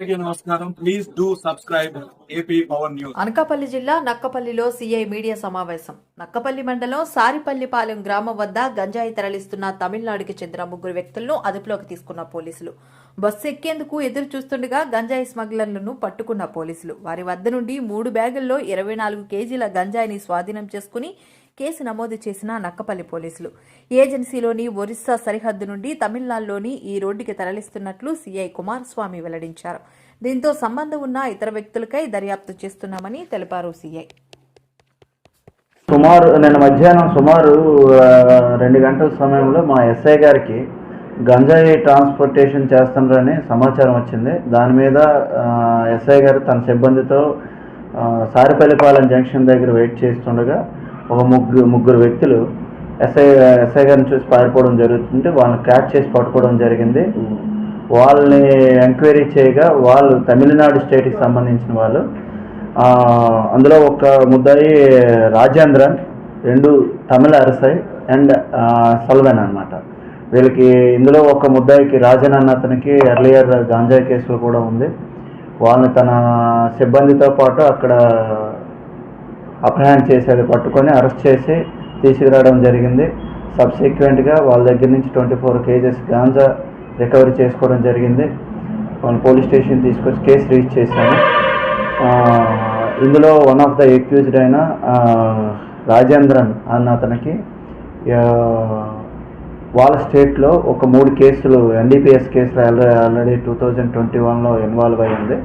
Please do subscribe AP power news Anakapalli జిల్లా నక్కపల్లిలో CI media సమావేశం. నక్కపల్లి మండలం సారిపల్లిపాలెం గ్రామం వద్ద గంజాయి తరలిస్తున్న తమిళనాడుకి చెందిన ముగ్గురు వ్యక్తులను అదుపులోకి తీసుకున్న పోలీసులు. బస్సు ఎక్కేందుకు ఎదురు చూస్తుండగా గంజాయి స్మగ్లర్లను పట్టుకున్న పోలీసులు. వారి వద్ద నుండి మూడు బ్యాగుల్లో ఇరవై నాలుగు కేజీల గంజాయిని స్వాధీనం చేసుకుని కేసు నమోదు చేసిన నక్కపల్లి పోలీసులు. ఏజెన్సీలోని ఒరిస్సా సరిహద్దు నుండి తమిళనాడులోని ఈ రోడ్డుకి తరలిస్తున్నట్లు సీఐ కుమారస్వామి వెల్లడించారు. దీంతో సంబంధం ఉన్న ఇతర వ్యక్తులకై దర్యాప్తు చేస్తున్నామని తెలిపారు సీఐ. సుమారు నిన్న మధ్యాహ్నం సుమారు రెండు గంటల సమయంలో మా ఎస్ఐ గారికి గంజాయి ట్రాన్స్పోర్టేషన్ చేస్తున్నారని సమాచారం వచ్చింది. దాని మీద ఎస్ఐ గారు తన సిబ్బందితో సారిపల్లిపాలెం జంక్షన్ దగ్గర వెయిట్ చేస్తుండగా ఒక ముగ్గురు ముగ్గురు వ్యక్తులు ఎస్ఐ ఎస్ఐ గారిని చూసి పారిపోవడం జరుగుతుంటే వాళ్ళని క్యాచ్ చేసి పట్టుకోవడం జరిగింది. వాళ్ళని ఎంక్వైరీ చేయగా వాళ్ళు తమిళనాడు స్టేట్కి సంబంధించిన వాళ్ళు. అందులో ఒక ముద్దాయి రాజేంద్రన్ రెండు తమిళ అరసై అండ్ సల్వెన్ అన్నమాట. వీళ్ళకి ఇందులో ఒక ముద్దాయికి రాజన్ అన్న అతనికి ఎర్లియర్ గాంజాయి కేసులు కూడా ఉంది. వాళ్ళని తన సిబ్బందితో పాటు అక్కడ అప్రహెండ్ చేసేది పట్టుకొని అరెస్ట్ చేసి తీసుకురావడం జరిగింది. సబ్సిక్వెంట్గా వాళ్ళ దగ్గర నుంచి twenty four KGs ganja recovery చేసుకోవడం జరిగింది. వాళ్ళు పోలీస్ స్టేషన్ తీసుకొచ్చి కేసు రీచ్ చేశాము. ఇందులో వన్ ఆఫ్ ద ఎక్యూజ్డ్ అయిన రాజేంద్రన్ అన్న అతనికి వాళ్ళ స్టేట్లో ఒక మూడు కేసులు ఎన్డీపీఎస్ కేసులు already already two thousand twenty వన్లో ఇన్వాల్వ్ అయ్యింది.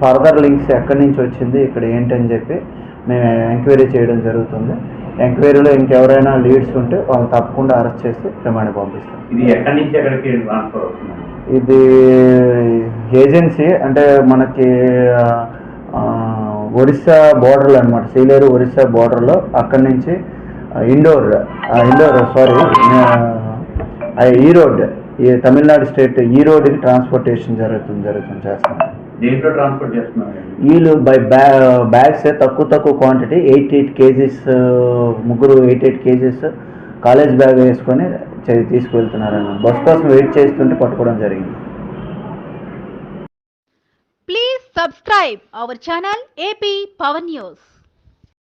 ఫర్దర్ లింక్స్ ఎక్కడి నుంచి వచ్చింది ఇక్కడ ఏంటని చెప్పి మేము ఎంక్వైరీ చేయడం జరుగుతుంది. ఎంక్వైరీలో ఇంకెవరైనా లీడ్స్ ఉంటే వాళ్ళని తప్పకుండా అరెస్ట్ చేసి రిమాండ్ పంపిస్తాం. ఇది ఎక్కడి నుంచి ఎక్కడికి ట్రాన్స్ఫర్ అవుతుంది ఇది ఏజెన్సీ అంటే మనకి ఒరిస్సా బోర్డర్లో అనమాట సీలేరు ఒరిస్సా బోర్డర్లో అక్కడి నుంచి ఇండోర్ ఇండోర్ సారీ ఈరోడ్ ఈ తమిళనాడు స్టేట్ ఈరోడ్కి ట్రాన్స్పోర్టేషన్ జరుగుతుంది జరుగుతుంది చేస్తాం దేంట్లో ట్రాన్స్పోర్ట్ చేస్తున్నారు వీళ్ళు బై బ్యా బ్యాగ్స్ తక్కువ తక్కువ క్వాంటిటీ ఎయిట్ ఎయిట్ కేజీస్ ముగ్గురు eight eight KGs college bag వేసుకొని తీసుకువెళ్తున్నారన్నమాట బస్ కోసం వెయిట్ చేస్తుంటే పట్టుకోవడం జరిగింది. Please subscribe our channel AP Power News.